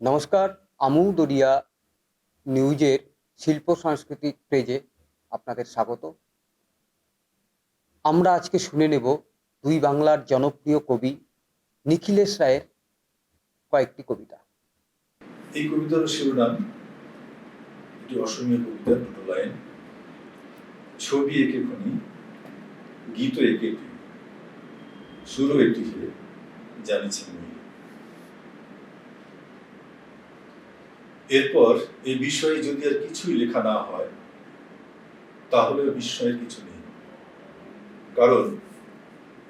নমস্কার, আমু দরিয়া নিউজের শিল্প সাংস্কৃতিক পেজে আপনাদের স্বাগত। আমরা আজকে শুনে নেব দুই বাংলার জনপ্রিয় কবি নিখিলেশ রায়ের কয়েকটি কবিতা। এই কবিতার শিরোনাম এটি অসমীয় কবিতার দুটো লাইন। ছবি এঁকে খুনি, গীত এঁকে সুরও একটি হে এরপর এই বিষয়ে যদি আর কিছুই লেখা না হয়, তাহলে বিস্ময়ের কিছু নেই। কারণ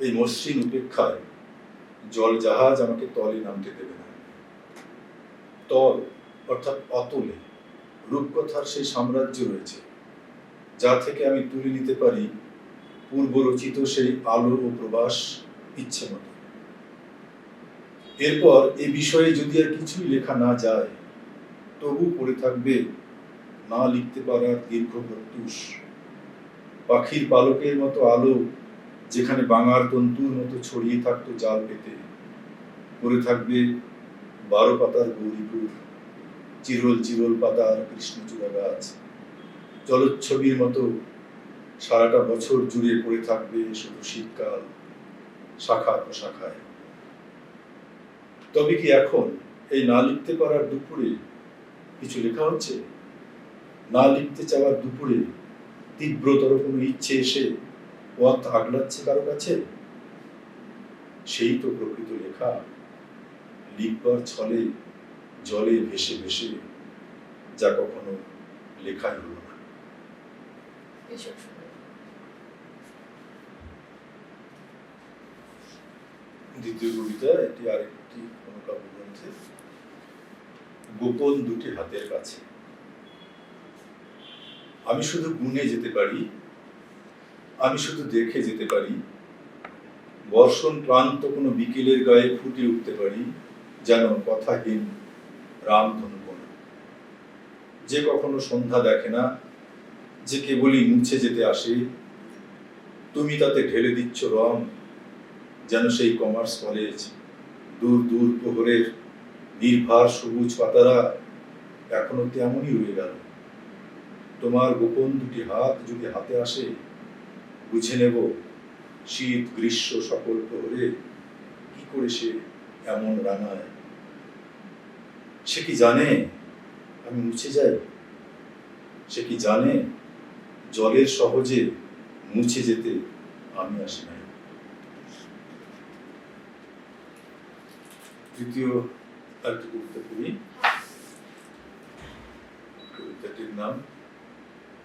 এই মসৃণ উপেক্ষায় জল জাহাজ আমাকে তলে নামতে দেবে না। তল অর্থাৎ অতলে রূপকথার সেই সাম্রাজ্য রয়েছে, যা থেকে আমি তুলে নিতে পারি পূর্ব রচিত সেই আলো ও প্রবাস ইচ্ছে মতো এরপর এ বিষয়ে যদি আর কিছুই লেখা না যায় তবু পড়ে থাকবে। না লিখতে পারার দীর্ঘ প্রত্যুষ পাখির পালকের মতো আলো, যেখানে বাঙার তন্তুর মতো ছড়িয়ে থাকতো জাল পেতে। পড়ে থাকবে বারো পাতার গৌরীপুর, চিরল চিরল পাতার কৃষ্ণচূড়া গাছ। জলোচ্ছবির মতো সারাটা বছর জুড়ে পড়ে থাকবে শুধু শীতকাল, শাখা প্রশাখায়। তবে কি এখন এই না লিখতে পারার দুপুরে কিছু লেখা হচ্ছে? না লিখতে চাওয়ার দুপুরে তীব্রতর কোনো ইচ্ছে এসে পথ আগলাচ্ছে কারও কাছে? সেই তো প্রকৃত লেখা। লিখবার ছলে জলে ভেসে ভেসে যা কখনো লেখাই হলো না। দ্বিতীয় কবিতা এটি আরেকটি কোনো কাব্যগ্রন্থে গোপন দুটি হাতের কাছে। আমি শুধু গুনে যেতে পারি, আমি শুধু দেখে যেতে পারি, বর্ষণ ক্লান্ত কোনো বিকেলের গায়ে ফুটে উঠতে পারি, যেন কথাহীন রামধনু কোনো যে কখনো সন্ধ্যা দেখে না, যে কেবলই মুছে যেতে আসে, তুমি তাতে ঢেলে দিচ্ছ রং, যেন সেই কমার্স কলেজ দূর দূর প্রহরের নির্ভার সবুজ পাতারা এখনও তেমনই রয়ে গেল। তোমার গোপন দুটি হাত যদি হাতে আসে, বুঝে নেব শীত, গ্রীষ্ম সকল প্রহরে কি করে সে এমন রাঙায়। সে কি জানে আমি মুছে যাই? সে কি জানে জলের সহজে মুছে যেতে আমি আসি নাই? তৃতীয় আরেকটি কবিতা পড়ি কবিতাটির নাম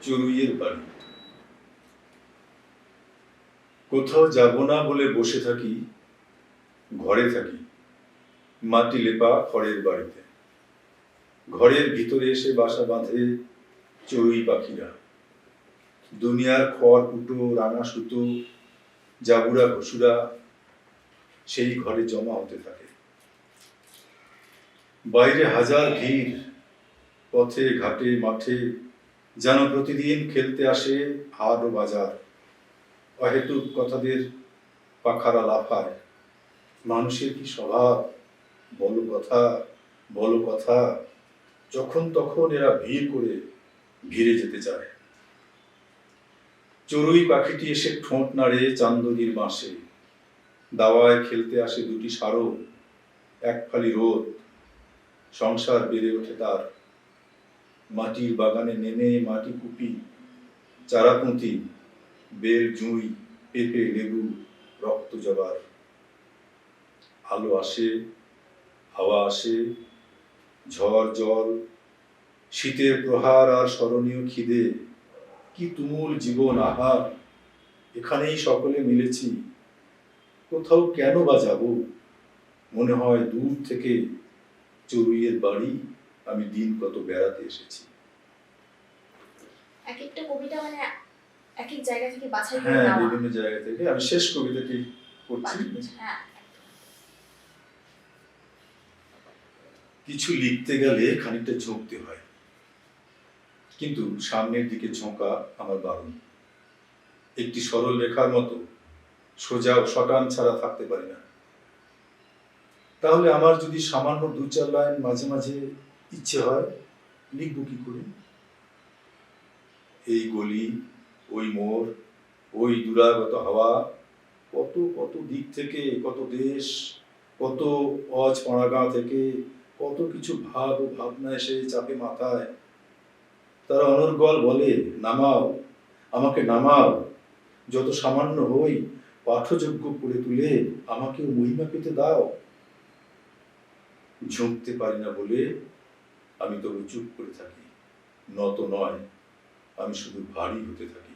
চড়ুইয়ের বাড়ি। কোথাও যাব না বলে বসে থাকি, ঘরে থাকি, মাটি লেপা খড়ের বাড়িতে। ঘরের ভিতরে এসে বাসা বাঁধে চড়ুই পাখিরা। দুনিয়ার খড় কুটো রাঙা সুতো, জাবুরা ঘসুরা সেই ঘরে জমা হতে থাকে। বাইরে হাজার ভিড়, পথে, ঘাটে, মাঠে, যেন প্রতিদিন খেলতে আসে হাট ও বাজার। অহেতুক কথাদের পাখারা লাফায়। মানুষের কি স্বভাব? বলো কথা বলো কথা। যখন তখন এরা ভিড় করে ভিড়ে যেতে চায়। চড়ুই পাখিটি এসে ঠোঁট নাড়ে চান্দনির বাঁশে। দাওয়ায় খেলতে আসে দুটি সারো, এক ফালি রোদ। সংসার বেড়ে ওঠে তার। মাটির বাগানে নেমে মাটি কুপি চারাপুঁতি বেল, জুঁই, পেঁপে, লেবু, রক্ত জবার। আলো আসে, হাওয়া আসে, ঝড়, জল, শীতের প্রহার আর স্মরণীয় খিদে। কি তুমুল জীবন আহার, এখানেই সকলে মিলেছি। কোথাও কেন বা যাব? মনে হয় দূর থেকে চড়ুইয়ের বাড়ি আমি দিন কত বেড়াতে এসেছি। এক একটা কবিতা মানে এক এক জায়গা থেকে বাছাই করে হ্যাঁ বিভিন্ন জায়গা থেকে। আমি শেষ কবিতাটি পড়ছি। হ্যাঁ। কিছু লিখতে গেলে খানিকটা ঝোঁকতে হয়। কিন্তু সামনের দিকে ঝোঁকা আমার বারণ। একটি সরল রেখার মতো সোজা ও শটান ছাড়া থাকতে পারি না। তাহলে আমার যদি সামান্য দু চার লাইন মাঝে মাঝে ইচ্ছে হয়, লিখব কি করে? এই গলি, ওই মোড়, ওই দুরাগত হাওয়া, কত কত দিক থেকে, কত দেশ, কত অজ পাড়াগাঁ থেকে, কত কিছু ভাব ও ভাবনা এসে চাপে মাথায়। তারা অনর্গল বলে, নামাও, আমাকে নামাও। যত সামান্য হই, পাঠযোগ্য করে তুলে, আমাকেও মহিমা পেতে দাও। ঝুঁকতে পারি না বলে আমি তবে চুপ করে থাকি। নত নয়, আমি শুধু ভারী হতে থাকি।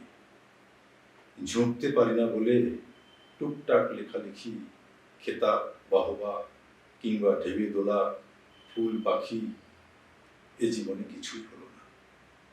ঝুঁকতে পারি না বলে টুকটাক লেখালেখি খেতা বাহবা কিংবা ঢেবে দোলা, ফুল, পাখি, এ জীবনে কিছুই হলো